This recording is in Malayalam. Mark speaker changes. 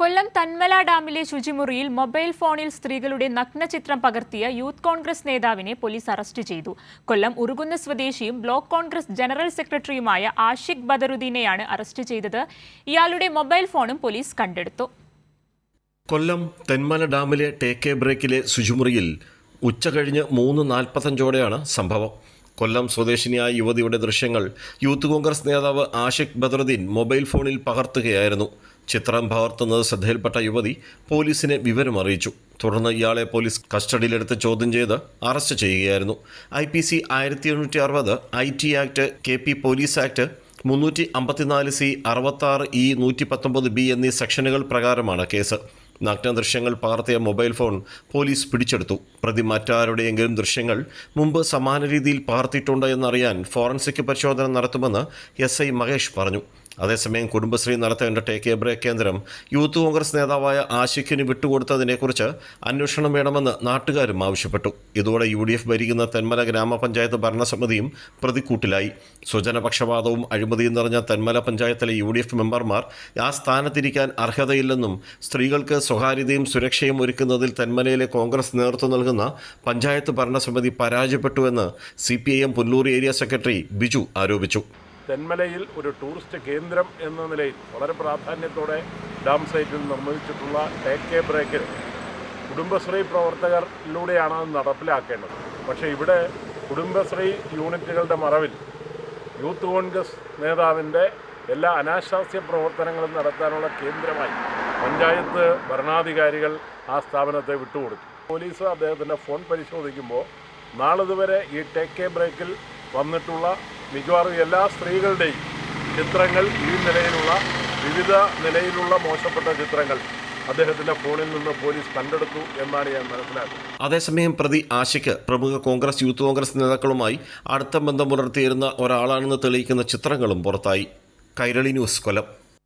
Speaker 1: കൊല്ലം തന്മല ഡാമിലെ ശുചിമുറിയിൽ മൊബൈൽ ഫോണിൽ സ്ത്രീകളുടെ നഗ്നചിത്രം പകർത്തിയ യൂത്ത് കോൺഗ്രസ് നേതാവിനെ പോലീസ് അറസ്റ്റ് ചെയ്തു. കൊല്ലം ഉറുകുന്ന സ്വദേശിയും ബ്ലോക്ക് കോൺഗ്രസ് ജനറൽ സെക്രട്ടറിയുമായ ആഷിഖ് ബദറുദ്ദീനെയാണ് അറസ്റ്റ് ചെയ്തത്. ഇയാളുടെ മൊബൈൽ ഫോണും പോലീസ് കണ്ടെടുത്തു.
Speaker 2: കൊല്ലം തെന്മല ഡാമിലെ ടേക്ക് ബ്രേക്കിലെ ശുചിമുറിയിൽ ഉച്ച കഴിഞ്ഞ് മൂന്ന് നാൽപ്പത്തഞ്ചോടെയാണ് സംഭവം. കൊല്ലം സ്വദേശിനിയായ യുവതിയുടെ ദൃശ്യങ്ങൾ യൂത്ത് കോൺഗ്രസ് നേതാവ് ആഷിഖ് ബദറുദ്ദീൻ മൊബൈൽ ഫോണിൽ പകർത്തുകയായിരുന്നു. ചിത്രം പകർത്തുന്നത് ശ്രദ്ധയിൽപ്പെട്ട യുവതി പോലീസിനെ വിവരം അറിയിച്ചു. തുടർന്ന് ഇയാളെ പോലീസ് കസ്റ്റഡിയിലെടുത്ത് ചോദ്യം ചെയ്ത് അറസ്റ്റ് ചെയ്യുകയായിരുന്നു. ഐ പി സി ആയിരത്തി എണ്ണൂറ്റി അറുപത് I T act K P police act മുന്നൂറ്റി അമ്പത്തിനാല് സി അറുപത്താറ് ഇ നൂറ്റി പത്തൊമ്പത് ബി എന്നീ സെക്ഷനുകൾ പ്രകാരമാണ് കേസ്. നഗ്ന ദൃശ്യങ്ങൾ പകർത്തിയ മൊബൈൽ ഫോൺ പോലീസ് പിടിച്ചെടുത്തു. പ്രതി മറ്റാരുടെയെങ്കിലും ദൃശ്യങ്ങൾ മുമ്പ് സമാന രീതിയിൽ പകർത്തിയിട്ടുണ്ടോ എന്നറിയാൻ ഫോറൻസിക് പരിശോധന നടത്തുമെന്ന് എസ് ഐ മഹേഷ് പറഞ്ഞു. അതേസമയം കുടുംബശ്രീ നടത്തേണ്ട ടേക്ക് എ ബ്രേക്ക് കേന്ദ്രം യൂത്ത് കോൺഗ്രസ് നേതാവായ ആശിഖിന് വിട്ടുകൊടുത്തതിനെക്കുറിച്ച് അന്വേഷണം വേണമെന്ന് നാട്ടുകാരും ആവശ്യപ്പെട്ടു. ഇതോടെ യു ഡി എഫ് ഭരിക്കുന്ന തെന്മല ഗ്രാമപഞ്ചായത്ത് ഭരണസമിതിയും പ്രതിക്കൂട്ടിലായി. സ്വജനപക്ഷപാതവും അഴിമതിയും നിറഞ്ഞ തെന്മല പഞ്ചായത്തിലെ യു ഡി എഫ് മെമ്പർമാർ ആ സ്ഥാനത്തിരിക്കാൻ അർഹതയില്ലെന്നും സ്ത്രീകൾക്ക് സ്വകാര്യതയും സുരക്ഷയും ഒരുക്കുന്നതിൽ തെന്മലയിലെ കോൺഗ്രസ് നേതൃത്വം നൽകുന്ന പഞ്ചായത്ത് ഭരണസമിതി പരാജയപ്പെട്ടുവെന്ന് C P I M Pullur area secretary Biju ആരോപിച്ചു.
Speaker 3: തെന്മലയിൽ ഒരു ടൂറിസ്റ്റ് കേന്ദ്രം എന്ന നിലയിൽ വളരെ പ്രാധാന്യത്തോടെ ഡാം സൈറ്റിൽ നിർമ്മിച്ചിട്ടുള്ള ടേക്ക് എ ബ്രേക്കിൽ കുടുംബശ്രീ പ്രവർത്തകരിലൂടെയാണ് അത് നടപ്പിലാക്കേണ്ടത്. പക്ഷേ ഇവിടെ കുടുംബശ്രീ യൂണിറ്റുകളുടെ മറവിൽ യൂത്ത് കോൺഗ്രസ് നേതാവിന്റെ എല്ലാ അനാശാസ്യ പ്രവർത്തനങ്ങളും നടത്താനുള്ള കേന്ദ്രമായി പഞ്ചായത്ത് ഭരണാധികാരികൾ ആ സ്ഥാപനത്തെ വിട്ടുകൊടുത്തു. പോലീസ് അദ്ദേഹത്തിന്റെ ഫോൺ പരിശോധിക്കുമ്പോൾ നാളിതുവരെ ഈ ടേക്ക് എ ബ്രേക്കിൽ വന്നിട്ടുള്ള മിക്കവാറും എല്ലാ സ്ത്രീകളുടെയും ചിത്രങ്ങൾ ഈ നിലയിലുള്ള വിവിധ നിലയിലുള്ള മോശപ്പെട്ട ചിത്രങ്ങൾ അദ്ദേഹത്തിന്റെ ഫോണിൽ നിന്ന് പോലീസ് കണ്ടെടുത്തു എന്നാണ് ഞാൻ മനസ്സിലാക്കുന്നത്.
Speaker 2: അതേസമയം പ്രതി ആശയ്ക്ക് പ്രമുഖ കോൺഗ്രസ് യൂത്ത് കോൺഗ്രസ് നേതാക്കളുമായി അടുത്ത ബന്ധം പുലർത്തിയിരുന്ന ഒരാളാണെന്ന് തെളിയിക്കുന്ന ചിത്രങ്ങളും പുറത്തായി. കൈരളി ന്യൂസ് കൊല്ലം.